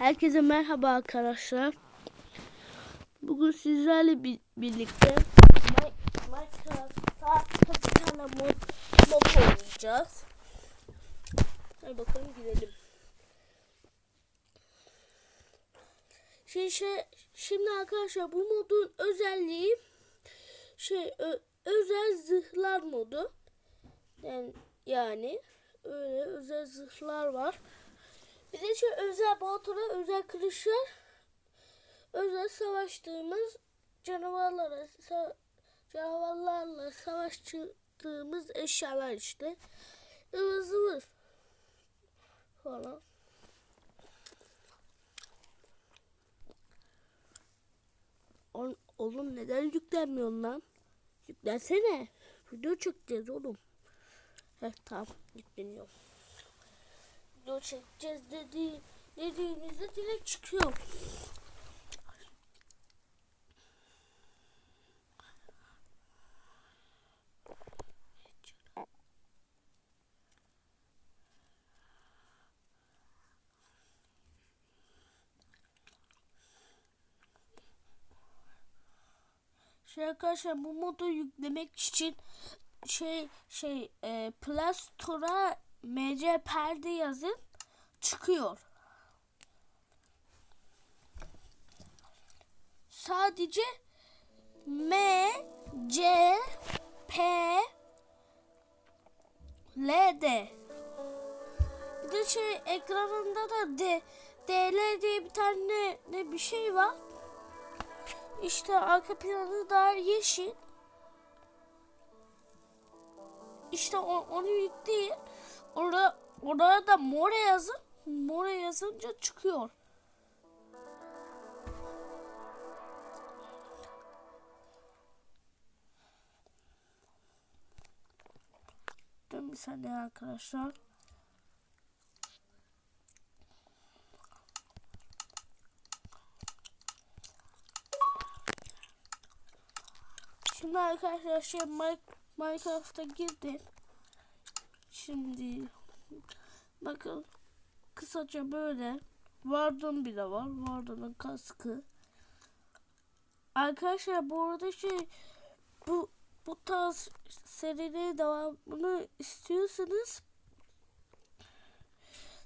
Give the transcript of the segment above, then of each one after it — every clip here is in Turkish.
Herkese merhaba arkadaşlar. Bugün sizlerle bir, birlikte Mi- Minecraft'ta bir tane mod, mod oynayacağız. Hadi bakalım gidelim. Şimdi, şey, şimdi arkadaşlar bu modun özelliği şey özel zırhlar modu. Yani, yani öyle özel zırhlar var. Bir de şu özel baltalar, özel kılıçlar, özel savaştığımız canavarlara, sa- canavarlarla savaştığımız eşyalar işte. Ivır falan. Oğlum, neden yüklenmiyorsun lan? Yüklensene. Video çekeceğiz oğlum. Heh tamam yükleniyor video çekeceğiz dedi, dediğinizde direkt çıkıyor. Şey arkadaşlar bu modu yüklemek için şey şey e, Play Store'a MC perde yazın çıkıyor. Sadece M C P L D Bir de şey ekranında da D DL diye bir tane ne bir şey var. İşte arka planı da yeşil. İşte onu yükleyin. Orada oraya da more yazın. More yazınca çıkıyor. Dur bir saniye arkadaşlar. Şimdi arkadaşlar şey Minecraft'a girdim. Şimdi bakın kısaca böyle Vardın bile var. Vardın'ın kaskı. Arkadaşlar bu arada şey bu bu tarz serinin devamını istiyorsanız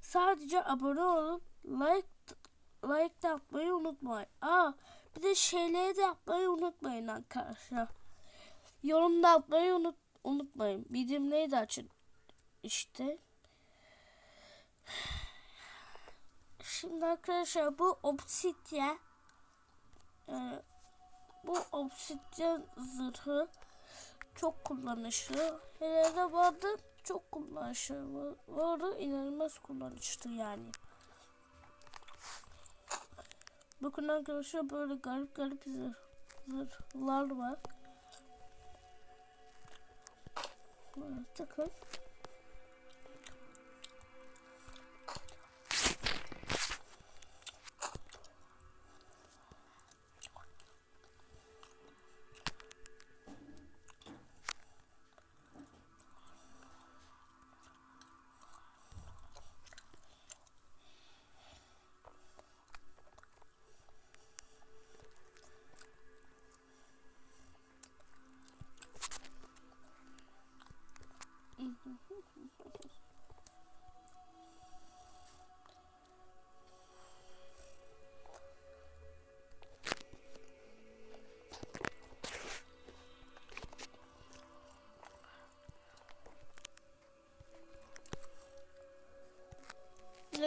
sadece abone olup like like de yapmayı unutmayın. Aa bir de şeyleri de yapmayı unutmayın arkadaşlar. Yorum da yapmayı unut, unutmayın. Bildirimleri de açın. İşte. Şimdi arkadaşlar bu obsidyen e, bu obsidyen zırhı çok kullanışlı. Hele de vardı çok kullanışlı. Vardı inanılmaz kullanışlı yani. Bakın arkadaşlar böyle garip garip zırh, zırhlar var. Böyle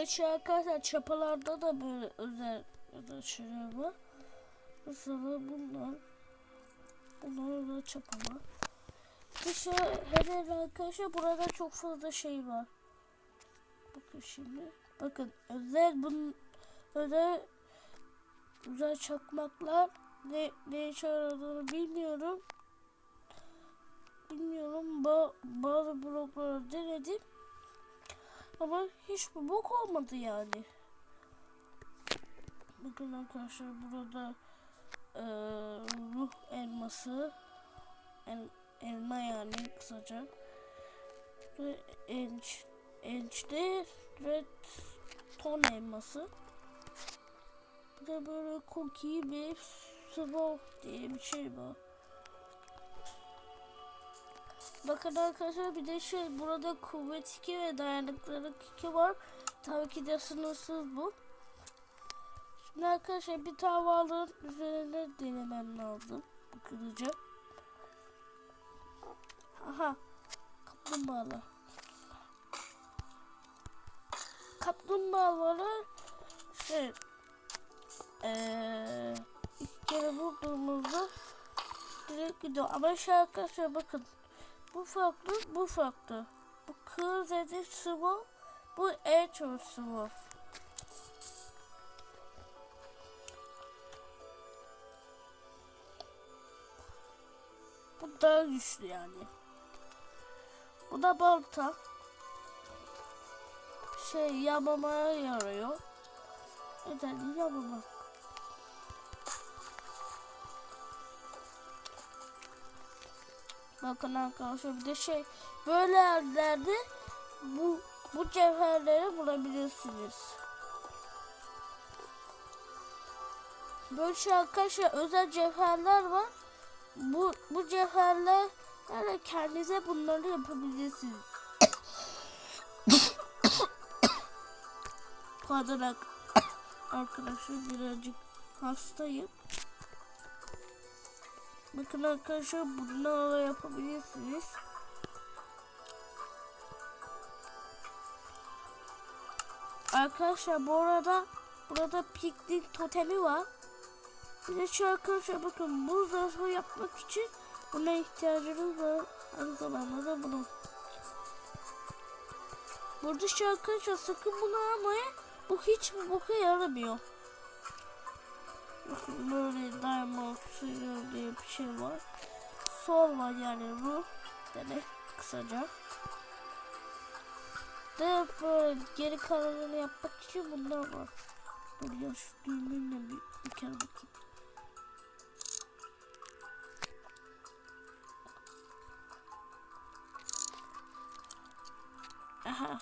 Ve şu arkadaşlar çapalarda da böyle özel şeyler var. Mesela bunlar bunlar da çapalar. Dışı hele arkadaşlar burada çok fazla şey var. Bakın şimdi. Bakın özel bunun özel özel çakmaklar ne ne işe yaradığını bilmiyorum. Bilmiyorum. Ba bazı blokları denedim. Ama hiç bu bok olmadı yani. Bakın arkadaşlar burada e, ruh elması el, elma yani kısaca ve enç ençte red ton elması Bu da böyle cookie bir smoke diye bir şey var. Bakın arkadaşlar bir de şey burada kuvvet 2 ve dayanıklılık 2 var. Tabii ki de sınırsız bu. Şimdi arkadaşlar bir tavalın üzerine denemem lazım. Bu kılıcı. Aha. Kaplumbağalar. Kaplumbağaları şey eee iki kere vurduğumuzda direkt gidiyor. Ama şey arkadaşlar bakın. Bu farklı, bu farklı. Bu dedi sıvı, bu çok sıvı. Bu daha güçlü yani. Bu da balta. Şey yamamaya yarıyor. Neden yamama? Bakın arkadaşlar bir de şey böyle yerlerde bu bu cevherleri bulabilirsiniz. Böyle şey arkadaşlar özel cevherler var. Bu bu cevherler yani kendinize bunları yapabilirsiniz. Pardon ar- arkadaşlar birazcık hastayım. Bakın arkadaşlar bunlarla yapabilirsiniz. Arkadaşlar bu arada burada piknik totemi var. Bir de şu arkadaşlar bakın bu zarfı yapmak için buna ihtiyacınız var. Aynı zamanda da bunu. Burada şu arkadaşlar sakın bunu almayın. Bu hiç bu boka yaramıyor. Bakın böyle diamond suyu diye bir şey var. Sol var yani ruh demek kısaca. De böyle geri kalanını yapmak için bunlar var. Ya şu düğümünle bir, bir kere bakayım. Aha.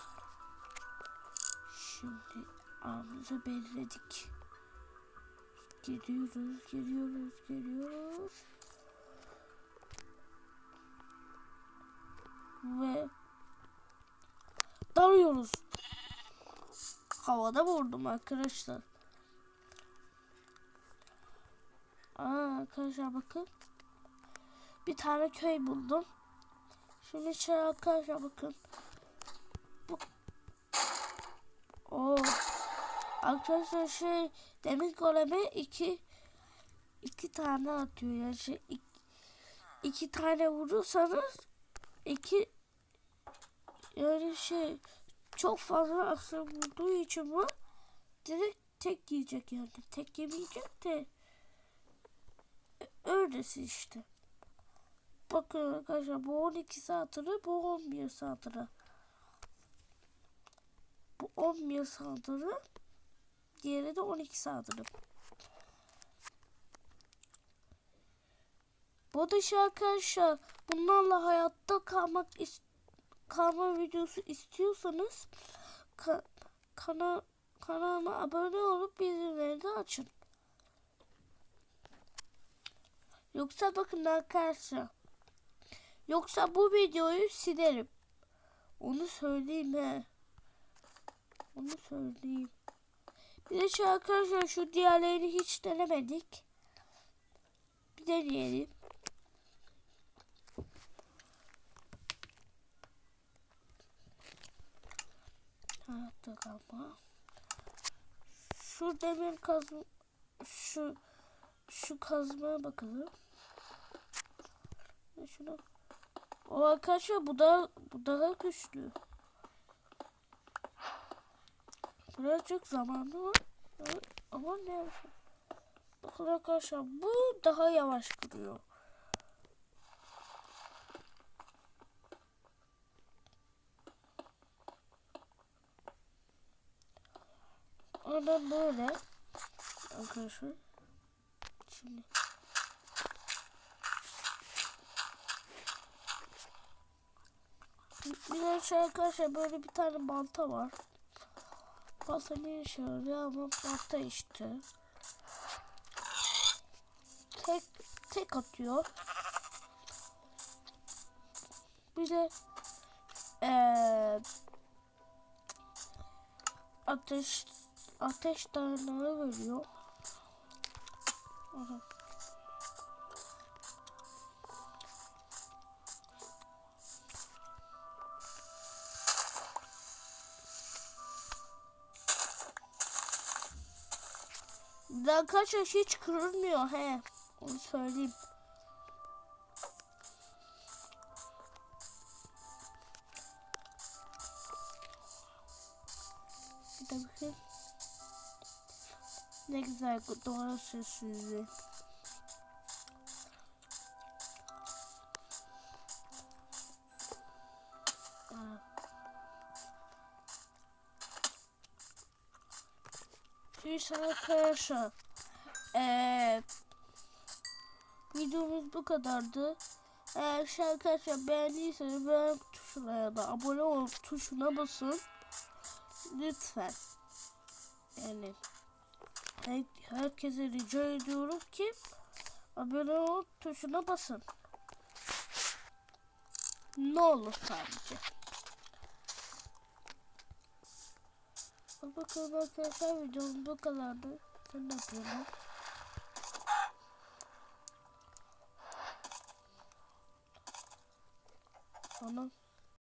Şimdi ağımızı belirledik. Geliyoruz, geliyoruz, geliyoruz. Ve dalıyoruz. Havada vurdum arkadaşlar. Aa, arkadaşlar bakın. Bir tane köy buldum. Şimdi şey arkadaşlar bakın. Bu... Oo. Arkadaşlar şey demir goleme iki iki tane atıyor yani şey iki, iki tane vurursanız iki yani şey çok fazla aslında vurduğu için bu direkt tek yiyecek yani tek yemeyecek de öylesi işte. Bakın arkadaşlar bu 12 saatini bu 11 saatini. Bu 11 saatini diğeri de 12 saatini. Bu dışı arkadaşlar bunlarla hayatta kalmak kalma videosu istiyorsanız ka- kana kanalıma abone olup bildirimleri de açın. Yoksa bakın arkadaşlar. Yoksa bu videoyu silerim. Onu söyleyeyim he. Onu söyleyeyim. Bir de şu arkadaşlar şu diğerlerini hiç denemedik. Bir deneyelim. Hayatta kalma. Şu demir kazma şu şu kazmaya bakalım. Şuna o arkadaşlar bu da bu daha güçlü. Birazcık zamanı var. Ama ne? Bakın arkadaşlar bu daha yavaş kırıyor. Aynen böyle. Arkadaşlar. Şimdi. Bir de arkadaşlar böyle bir tane balta var. Balta yaşıyor ama balta işte. Tek tek atıyor. Bir de ee, ateş ateş tanrıları veriyor. Onu Aha. Arkadaşlar hiç kırılmıyor he. Onu söyleyeyim. Bir de. Ne güzel doğru sessizliği. Neyse arkadaşlar. Eee videomuz bu kadardı. Eğer şey arkadaşlar beğendiyseniz beğen tuşuna ya da abone ol tuşuna basın. Lütfen. Yani her, herkese rica ediyorum ki abone ol tuşuna basın. Ne olur sadece. Hadi bakalım arkadaşlar videomuz bu kadardı. Sen ne yapıyorsun? Tamam.